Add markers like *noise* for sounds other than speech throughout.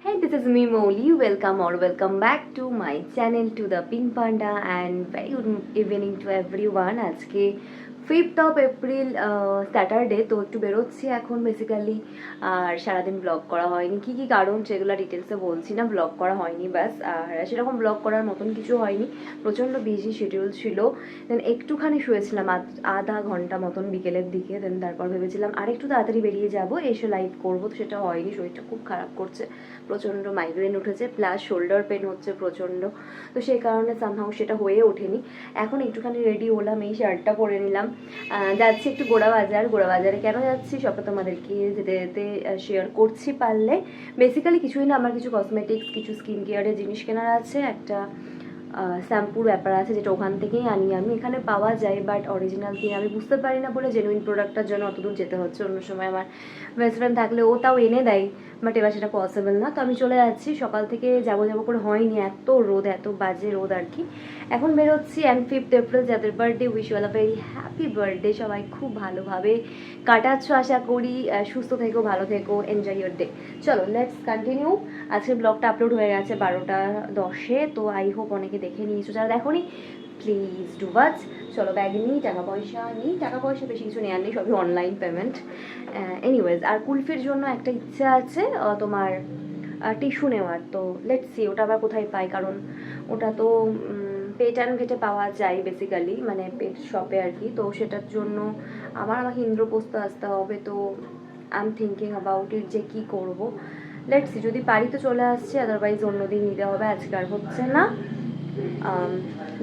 Hey, this is me Moli. Welcome or welcome back to my channel to the Pink Panda and very good evening to everyone. আজকে Fifth of April Saturday তো একটু বেরোচ্ছি এখন basically আর সারাদিন blog করা হয়নি। কি কি কারণ সেগুলো ডিটেলসে বলছি না ব্লগ করা হয়নি ব্যাস। আর সেরকম ব্লগ করার মতন কিছু হয়নি, প্রচণ্ড বিজি শিডিউল ছিল। দেন একটুখানি শুয়েছিলাম আধ- ঘণ্টা মতন বিকেলের দিকে। দেন তারপর ভেবেছিলাম আর একটু তাড়াতাড়ি বেরিয়ে যাব, এসে লাইভ করব, তো সেটা হয়নি, শরীরটা খুব খারাপ করছে। প্রচণ্ড মাইগ্রেন উঠেছে প্লাস শোল্ডার পেন হচ্ছে প্রচণ্ড। তো সেই কারণে সামহাও সেটা হয়ে ওঠেনি। এখন একটুখানি রেডি হলাম, এই শার্টটা পরে নিলাম। যাচ্ছি একটু গোড়া বাজার, গোড়া বাজারে কেন যাচ্ছি? সবটা তোমাদেরকে যেতে যেতে শেয়ার করছি পারলে। বেসিক্যালি কিছুই না, আমার কিছু কসমেটিক্স কিছু স্কিন কেয়ারের জিনিস কেনার আছে। একটা শ্যাম্পুর ব্যাপার আছে যেটা ওখান থেকেই আনি আমি। এখানে পাওয়া যায় বাট অরিজিনাল কিনে আমি বুঝতে পারি না বলে জেনুইন প্রোডাক্টটার জন্য অত দূর যেতে হচ্ছে। অন্য সময় আমার বেস্ট ফ্রেন্ড থাকলে ও তাও এনে দেয়। বাট এবার সেটা পসিবল না। তো আমি চলে যাচ্ছি। সকাল থেকে যাব যাব করে হয়নি। এত রোদ, এত বাজে রোদ আর কি। এখন বেরোচ্ছি অ্যান্ড ফিফথ এপ্রিল যাদের বার্থডে উইশ ওয়ালা ভেরি হ্যাপি বার্থডে সবাই খুব ভালোভাবে কাটাচ্ছ আশা করি। সুস্থ থেকো, ভালো থেকো। এনজয় ইয়োর ডে চলো লেটস কন্টিনিউ আজকে ব্লগটা আপলোড হয়ে গেছে বারোটা দশে। তো আই হোপ অনেকে দেখে নিয়েছো। যারা দেখোনি প্লিজ ডু ওয়াচ চলো ব্যাগ নিই টাকা পয়সা নিই। টাকা পয়সা বেশি কিছু নেওয়ার নেই, সবই অনলাইন পেমেন্ট এনিওয়েজ আর কুলফির জন্য একটা ইচ্ছা আছে তোমার টিস্যু নেওয়ার। তো লেটস সি ওটা আবার কোথায় পাই? কারণ ওটা তো পেট অ্যান্ড ভেটে পাওয়া যায় বেসিক্যালি মানে পেট শপে আর কি। তো সেটার জন্য আবার আমাকে ইন্দ্রপ্রস্থ আসতে হবে। তো I am thinking about it যে কী করব? লেটস যদি পারি তো চলে আসছি আদারওয়াইজ অন্যদিন নিতে হবে, আজকে আর হচ্ছে না।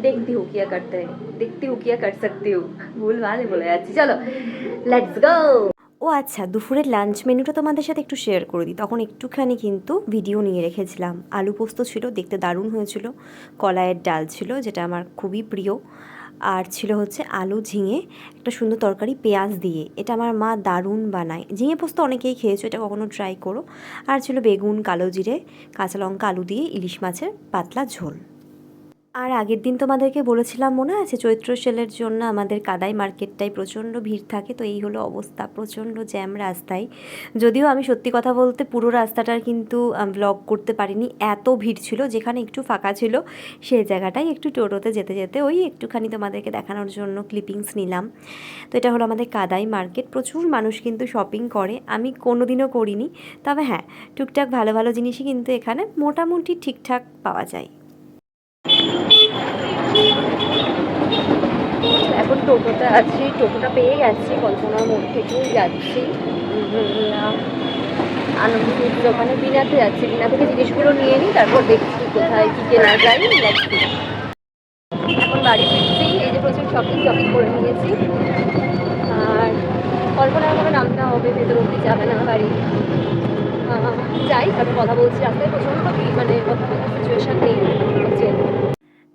দেখতি হু কিয়া করতে, দেখতি হু কিয়া কর সকতি হু। ভুল ভালো বলে যাচ্ছি। চলো লেটস গো ও আচ্ছা দুপুরের লাঞ্চ মেনুটা তোমাদের সাথে একটু শেয়ার করে দিই। তখন একটুখানি কিন্তু ভিডিও নিয়ে রেখেছিলাম। আলু পোস্ত ছিল, দেখতে দারুণ হয়েছিল। কলাইয়ের ডাল ছিল, যেটা আমার খুবই প্রিয়। আর ছিল হচ্ছে আলু ঝিঙে, একটা সুন্দর তরকারি পেঁয়াজ দিয়ে। এটা আমার মা দারুণ বানায়। ঝিঙে পোস্ত অনেকেই খেয়েছো, এটা কখনো ট্রাই করো। আর ছিল বেগুন, কালো জিরে, কাঁচা লঙ্কা, আলু দিয়ে, ইলিশ মাছের পাতলা ঝোল। আর আগের দিন তোমাদেরকে বলেছিলাম, মনে আছে? চৈত্র সেলের জন্য আমাদের কাদাই মার্কেটটায় প্রচণ্ড ভিড় থাকে, তো এই হলো অবস্থা, প্রচণ্ড জ্যাম রাস্তায়। যদিও আমি সত্যি কথা বলতে পুরো রাস্তাটার কিন্তু ব্লগ করতে পারিনি, এত ভিড় ছিল যেখানে একটু ফাঁকা ছিল সেই জায়গাটায় একটু টোটোতে যেতে যেতে ওই একটুখানি তোমাদেরকে দেখানোর জন্য ক্লিপিংস নিলাম। তো এটা হলো আমাদের কাদাই মার্কেট, প্রচুর মানুষ কিন্তু শপিং করে, আমি কোনো দিনও করিনি, তবে হ্যাঁ টুকটাক ভালো ভালো জিনিসই কিন্তু এখানে মোটামুটি ঠিকঠাক পাওয়া যায় এখন টোটোতে আছি, টোটোটা পেয়ে গেছি, কল্পনার মোড় থেকেই যাচ্ছি। আনন্দপুর ওখানে বিনাতে যাচ্ছি। বিনা থেকে জিনিসগুলো নিয়ে নিই, তারপর দেখছি কোথায় কী কেনা যায় দেখছি এখন বাড়ি ফিরছি, এই যে প্রচুর শপিং শপিং করে নিয়েছি। আর কল্পনার মনে নামতে হবে, ভেতর অব্দি যাবে না, বাড়ি। যাই তারপর কথা বলছি রাস্তায় প্রচণ্ড মানে কথা বলার সিচুয়েশান নেই।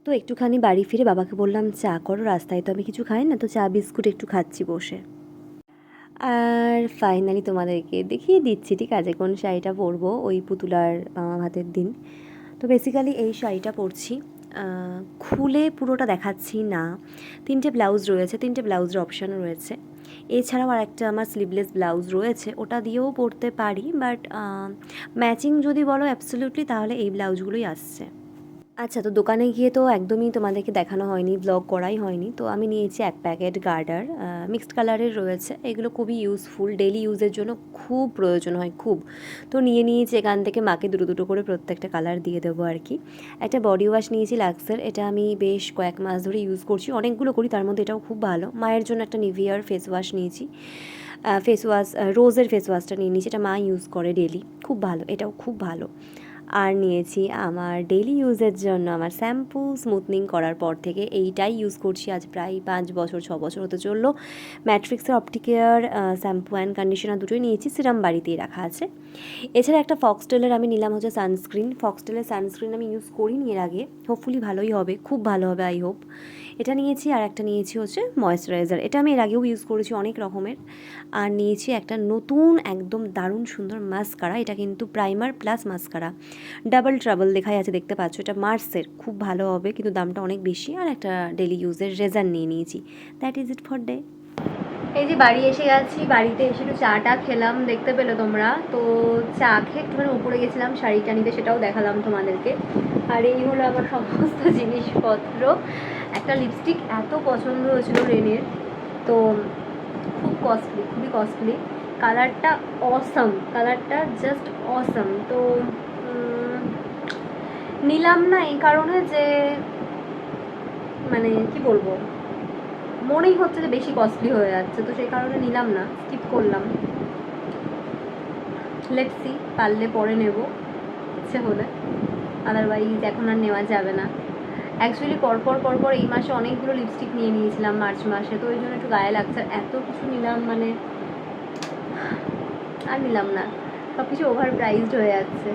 তো একটুখানি বাড়ি ফিরে বাবাকে বললাম, চা করো, রাস্তায় তো আমি কিছু খাই না, তো চা, বিস্কুট একটু খাচ্ছি বসে। আর ফাইনালি তোমাদেরকে দেখিয়ে দিচ্ছি, ঠিক আছে, কোন শাড়িটা পরবো, ওই পুতুলার হাতের দিন। তো বেসিক্যালি এই শাড়িটা পরছি। খুলে পুরোটা দেখাচ্ছি না। তিনটে ব্লাউজ রয়েছে, তিনটে ব্লাউজের অপশান রয়েছে। এছাড়াও আর একটা আমার স্লিভলেস ব্লাউজ রয়েছে, ওটা দিয়েও পরতে পারি বাট ম্যাচিং যদি বলো অ্যাবসলিউটলি তাহলে এই ব্লাউজগুলোই আসছে। আচ্ছা তো দোকানে গিয়ে তো একদমই তোমাদেরকে দেখানো হয়নি ব্লগ করাই হয়নি। তো আমি নিয়েছি এক প্যাকেট গার্ডার মিক্সড কালারের রয়েছে। এগুলো খুবই ইউজফুল ডেলি ইউজের জন্য খুব প্রয়োজন হয়, খুব। তো নিয়ে নিয়েছি, এখান থেকে মাকে দুটো দুটো করে প্রত্যেকটা কালার দিয়ে দেবো আর কি। একটা বডি ওয়াশ নিয়েছি লাক্সের এটা আমি বেশ কয়েক মাস ধরে ইউজ করছি। অনেকগুলো করি, তার মধ্যে এটাও খুব ভালো। মায়ের জন্য একটা নিভিয়ার ফেস ওয়াশ নিয়েছি। ফেস ওয়াশ রোজের ফেস ওয়াশটা নিয়ে নিয়েছি, এটা মা ইউজ করে ডেলি খুব ভালো, এটাও খুব ভালো। আর নিয়েছি আমার ডেইলি ইউজের জন্য আমার শ্যাম্পু স্মুথনিং করার পর থেকে এইটাই ইউজ করছি। আজ প্রায় পাঁচ বছর, ছ বছর হতে চলল। ম্যাট্রিক্সের অপটিকেয়ার শ্যাম্পু অ্যান্ড কন্ডিশনার দুটোই নিয়েছি সিরাম বাড়িতেই রাখা আছে। এছাড়া একটা ফক্সটেলের আমি নিলাম হচ্ছে সানস্ক্রিন ফক্সটেলের সানস্ক্রিন আমি ইউজ করিনি এর আগে। হোপফুলি ভালোই হবে, খুব ভালো হবে আই হোপ এটা নিয়েছি আর একটা নিয়েছি হচ্ছে ময়েশ্চারাইজার এটা আমি এর আগেও ইউজ করেছি অনেক রকমের। আর নিয়েছি একটা নতুন একদম দারুণ সুন্দর মাস্কারা এটা কিন্তু primer plus mascara double trouble দেখাই আছে, দেখতে পাচ্ছ। এটা মার্সের খুব ভালো হবে, কিন্তু দামটা অনেক বেশি। আর একটা ডেলি ইউজের রেজার নিয়ে নিয়েছি। That is it for day এই যে বাড়ি এসে গেছি, বাড়িতে এসে একটু চাটা খেলাম, দেখতে পেল তোমরা। তো চা খেয়ে একটুখানি উপরে গেছিলাম শাড়িটা নিতে সেটাও দেখালাম তোমাদেরকে। আর এই হলো আমার সমস্ত *laughs* জিনিসপত্র। একটা লিপস্টিক এত পছন্দ হয়েছিল রেনের, তো খুব কস্টলি খুবই কস্টলি কালারটা অসাম কালারটা জাস্ট অসাম তো নিলাম না এই কারণে যে মানে কি বলব, মনেই হচ্ছে যে বেশি কস্টলি হয়ে যাচ্ছে, তো সেই কারণে নিলাম না স্কিপ করলাম। লেটসি পারলে পরে নেব, ইচ্ছে হলে। আদারওয়াইজ এখন আর নেওয়া যাবে না। অ্যাকচুয়ালি পরপর পরপর এই মাসে অনেকগুলো লিপস্টিক নিয়ে নিয়েছিলাম মার্চ মাসে। তো ওই জন্য একটু গায়ে লাগছে। এত কিছু নিলাম মানে আর নিলাম না। সব কিছু ওভার প্রাইসড হয়ে যাচ্ছে।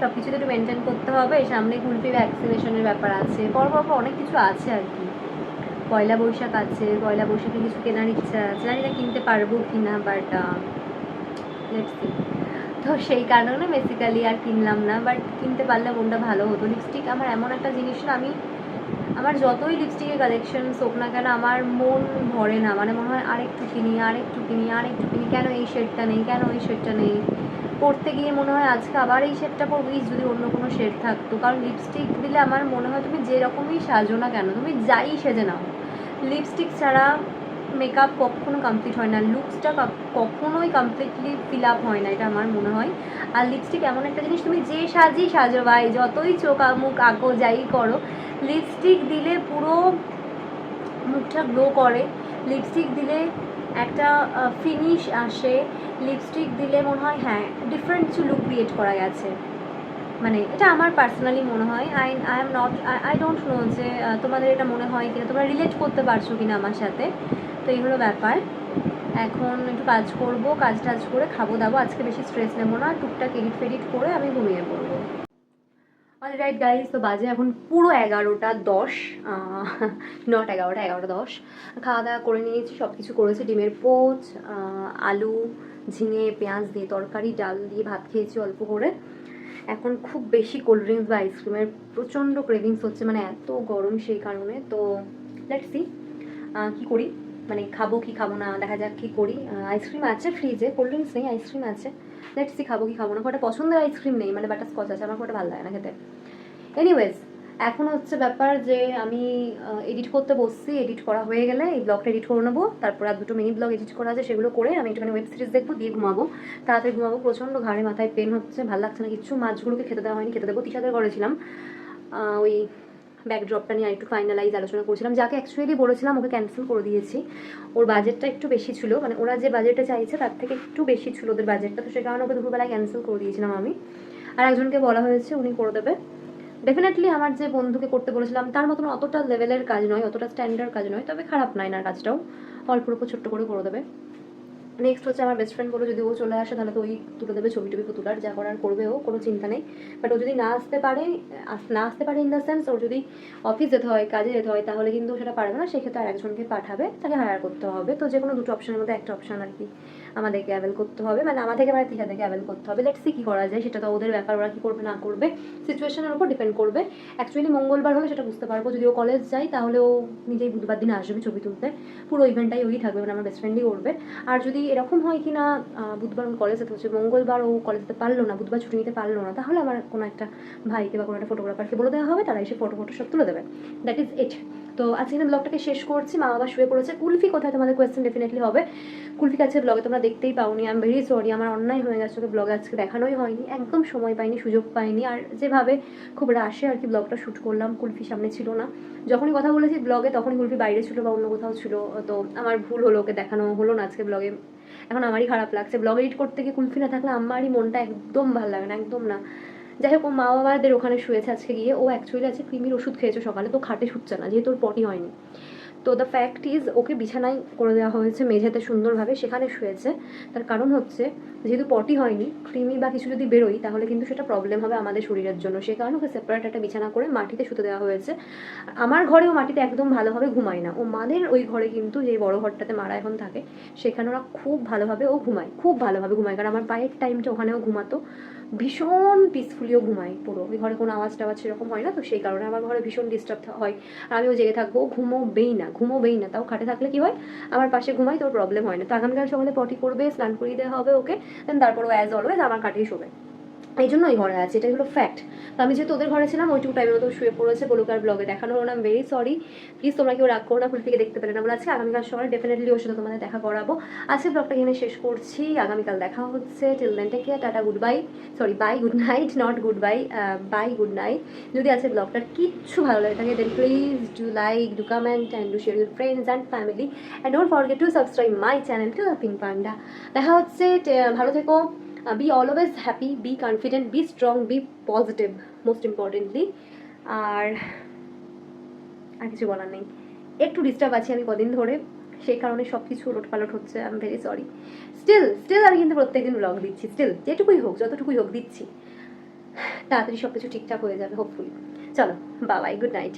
সব কিছু তো একটু মেনটেন করতে হবে। সামনে কুলপি ভ্যাকসিনেশনের ব্যাপার আছে। পর পর অনেক কিছু আছে আর কি। পয়লা বৈশাখ আছে। পয়লা বৈশাখে কিছু কেনার ইচ্ছা আছে। জানি না কিনতে পারব কি না বাট লেটসি তো সেই কারণে বেসিক্যালি আর কিনলাম না বাট কিনতে পারলে মনটা ভালো হতো। লিপস্টিক আমার এমন একটা জিনিস না, আমি আমার যতই লিপস্টিকের কালেকশন হোক না কেন আমার মন ভরে না। মানে মনে হয় আরেকটু কিনি আরেকটু কিনি আরেকটু কিনি, কেন এই শেডটা নেই, কেন ওই শেডটা নেই? পড়তে গিয়ে মনে হয় আজকে আবার এই শেডটা পরবো যদি অন্য কোনো শেড থাকতো। কারণ লিপস্টিক দিলে আমার মনে হয় তুমি যেরকমই সাজো না কেন, তুমি যাই সেজে নাও। লিপস্টিক ছাড়া মেকআপ কখনো কমপ্লিট হয় না লুকসটা কখনোই কমপ্লিটলি ফিল আপ হয় না, এটা আমার মনে হয়। আর লিপস্টিক এমন একটা জিনিস তুমি যে সাজি সাজো ভাই যতই চোখ মুখ আঁকো যাই করো লিপস্টিক দিলে পুরো মুখটা গ্লো করে লিপস্টিক দিলে একটা ফিনিশ আসে লিপস্টিক দিলে মনে হয় হ্যাঁ ডিফারেন্ট কিছু লুক ক্রিয়েট করা গেছে। মানে এটা আমার পার্সোনালি মনে হয় I I am not I don't know যে তোমাদের এটা মনে হয় কিনা, তোমরা রিলেট করতে পারছ কিনা আমার সাথে। তো এই হলো ব্যাপার। এখন একটু কাজ করব, কাজ টাজ করে খাব দাবো। আজকে বেশি স্ট্রেস নেব না, টুকটাক এডিট ফেডিট করে আমি ঘুমিয়ে পড়ব। অল রাইট গাইজ তো বাজে এখন পুরো এগারোটা দশ নট এগারোটা এগারোটা দশ। খাওয়া দাওয়া করে নিয়েছি সব কিছু করেছি, ডিমের পোচ আলু, ঝিঙে, পেঁয়াজ দিয়ে তরকারি, ডাল দিয়ে ভাত খেয়েছি অল্প করে। এখন খুব বেশি কোল্ড ড্রিঙ্কস বা আইসক্রিমের প্রচণ্ড ক্রেভিংস হচ্ছে মানে এত গরম সেই কারণে। তো লেটস সি কী করি? মানে খাব কি খাব না, দেখা যাক কী করি। আইসক্রিম আছে ফ্রিজে কোল্ড ড্রিঙ্কস নেই আইসক্রিম আছে। লেটস খাব কি খাব না। খুব পছন্দের আইসক্রিম নেই মানে বাটার স্কচ আছে, আমার খুব ভালো লাগে না খেতে। এনিওয়েজ এখন হচ্ছে ব্যাপার যে আমি এডিট করতে বসছি এডিট করা হয়ে গেলে এই ব্লগটা এডিট করে নেব। তারপর আর দুটো মিনি ব্লগ এডিট করা আছে, সেগুলো করে আমি একটুখানি ওয়েব সিরিজ দেখব, দিয়ে ঘুমাবো। তাড়াতাড়ি ঘুমাবো, প্রচণ্ড ঘাড়ে মাথায় পেন হচ্ছে, ভালো লাগছে না কিছু। মাছগুলোকে খেতে দেওয়া হয়নি, খেতে দেবো তিসাদের করেছিলাম ওই ব্যাকড্রপটা নিয়ে আরেকটু ফাইনালাইজ আলোচনা করছিলাম। যাকে অ্যাকচুয়ালি বলেছিলাম ওকে ক্যান্সেল করে দিয়েছি। ওর বাজেটটা একটু বেশি ছিল। মানে ওরা যে বাজেটটা চাইছে তার থেকে একটু বেশি ছিল ওদের বাজেটটা তো সে কারণে ওকে দুপুরবেলায় ক্যান্সেল করে দিয়েছিলাম আমি। আর একজনকে বলা হয়েছে উনি করে দেবে। ডেফিনেটলি আমার যে বন্ধুকে করতে বলেছিলাম, তার মতন অতটা লেভেলের কাজ নয়, অতটা স্ট্যান্ডার্ড কাজ নয়, তবে খারাপ নয় না কাজটাও। অল্প অল্প ছোট্ট করে করে দেবে। নেক্সট হচ্ছে আমার বেস্ট ফ্রেন্ড বলো যদি ও চলে আসে, তাহলে তো ওই তুলে দেবে ছবি টবি তোলার যা করার করবে ও, কোনো চিন্তা নেই। বাট ও যদি না আসতে পারে না আসতে পারে ইন দ্য সেন্স ওর যদি অফিস যেতে হয়, কাজে যেতে হয়, তাহলে কিন্তু সেটা পারবে না। সেক্ষেত্রে আর একজনকে পাঠাবে, তাকে হায়ার করতে হবে। তো যে কোনো দুটো অপশনের মধ্যে একটা অপশন আর কি। আমাদেরকে অ্যাভেল করতে হবে। মানে আমাদেরকে মানে তিসাদেরকে অ্যাভেল করতে হবে। লেটস কী করা যায়। সেটা তো ওদের ব্যাপার, ওরা কী করবে, না করবে। সিচুয়েশনের উপর ডিপেন্ড করবে। অ্যাকচুয়ালি মঙ্গলবার হলে সেটা বুঝতে পারব। যদি ও কলেজ যায়, তাহলে ও নিজেই বুধবার দিন আসবে ছবি তুলতে। পুরো ইভেন্টটাই ওই থাকবে মানে আমার বেস্ট ফ্রেন্ডই করবে। আর যদি এরকম হয় কি না বুধবার কলেজ যেতে হচ্ছে, মঙ্গলবার ও কলেজ যেতে পারল না, বুধবার ছুটি নিতে পারল না, তাহলে আমার কোনো একটা ভাইকে বা কোনো একটা ফটোগ্রাফারকে বলে দেওয়া হবে। তারা এসে ফটো ফটো সব তুলে দেবে। দ্যাট ইজ ইট তো আজকে আমি ব্লগটাকে শেষ করছি, মা বাবা শুয়ে পড়েছে। কুলফি কোথায়? তোমাদের কোয়েশ্চেন ডেফিনেটলি হবে। কুলফি কাছে ব্লগে তোমরা দেখতেই পাওনি। আই এম ভেরি সরি আমার অন্যায় হয়ে গেছে, ওকে ব্লগে আজকে দেখানোই হয়নি। একদম সময় পাইনি, সুযোগ পাইনি। আর যেভাবে খুব রাশে আর কি ব্লগটা শ্যুট করলাম, কুলফি সামনে ছিল না। যখনই কথা বলেছি ব্লগে তখনই কুলফি বাইরে ছিল বা অন্য কোথাও ছিল। তো আমার ভুল হলো, ওকে দেখানো হলো না আজকে ব্লগে এখন আমারই খারাপ লাগছে। ব্লগ এডিট করতে গিয়ে কুলফি না থাকলে আমারই মনটা একদম ভালো লাগে না, একদম না। যাই হোক, ও মা বাবাদের ওখানে শুয়েছে আজকে গিয়ে। ও অ্যাকচুয়ালি আছে কৃমির ওষুধ খেয়েছে সকালে, তো খাটে শুচ্ছে না, যেহেতু ওর পটি হয়নি। তো দ্য ফ্যাক্ট ইজ ওকে বিছানায় করে দেওয়া হয়েছে মেঝেতে সুন্দরভাবে, সেখানে শুয়েছে। তার কারণ হচ্ছে, যেহেতু পটি হয়নি, কৃমি বা কিছু যদি বেরোই তাহলে কিন্তু সেটা প্রবলেম হবে আমাদের শরীরের জন্য। সে কারণে ওকে সেপারেট একটা বিছানা করে মাটিতে শুতে দেওয়া হয়েছে। আমার ঘরেও মাটিতে একদম ভালোভাবে ঘুমায় না। ও মাদের ওই ঘরে কিন্তু যে বড় ঘরটাতে মারা এখন থাকে, সেখানে ওরা খুব ভালোভাবে ও ঘুমায়। খুব ভালোভাবে ঘুমায়, কারণ আমার পায়ের টাইমটা ওখানেও ঘুমাতো। ভীষণ পিসফুলিও ঘুমাই পুরো। ওই ঘরে কোনো আওয়াজ টাওয়াজ সেরকম হয় না, তো সেই কারণে আমার ঘরে ভীষণ ডিস্টার্ব হয়। আর আমিও জেগে থাকব ঘুমো ঘুমোবেই না ঘুমোবেই না। তাও খাটে থাকলে কি হয়? আমার পাশে ঘুমাই তোর প্রবলেম হয় না। তো আগামীকাল সকালে পটি করবে, স্নান করিয়ে দেওয়া হবে ওকে দেন তারপর ও অ্যাজ অলওয়েজ আমার কাটেই শোবে। এই জন্য ওই ঘরে আছে, এটাই হলো ফ্যাক্ট তো আমি যেহেতু ওদের ঘরে ছিলাম, ওইটুকু টাইমের মতো শুয়ে পড়েছে বলুক আর ব্লগে দেখানো হলো না ভেরি সরি প্লিজ তোমরা কেউ রাগ করো না ফুল থেকে দেখতে পেলে না। বলে আগামীকাল সকালে ডেফিনেটলি ওর সাথে তোমাদের দেখা করাবো। আজকে ব্লগটা এখানে শেষ করছি। আগামীকাল দেখা হচ্ছে। Till then take care tata good bye sorry bye good night not good bye bye good night যদি আজকে ব্লগটার কিচ্ছু ভালো লাগে থাকে then please do like do comment and do share your friends and family and don't forget to subscribe my channel to pink panda দেখা হচ্ছে ভালো থেকো। Be always happy be confident be strong be positive most importantly আর আর কিছু বলার নেই। একটু disturb আছি আমি কদিন ধরে, সেই কারণে সব কিছু ওলটপালট হচ্ছে I am very sorry still still আমি কিন্তু প্রত্যেকদিন ব্লগ দিচ্ছি স্টিল যেটুকুই হোক, যতটুকুই হোক দিচ্ছি। তাড়াতাড়ি সব কিছু ঠিকঠাক হয়ে যাবে হোপফুলি চলো বাবাই গুড নাইট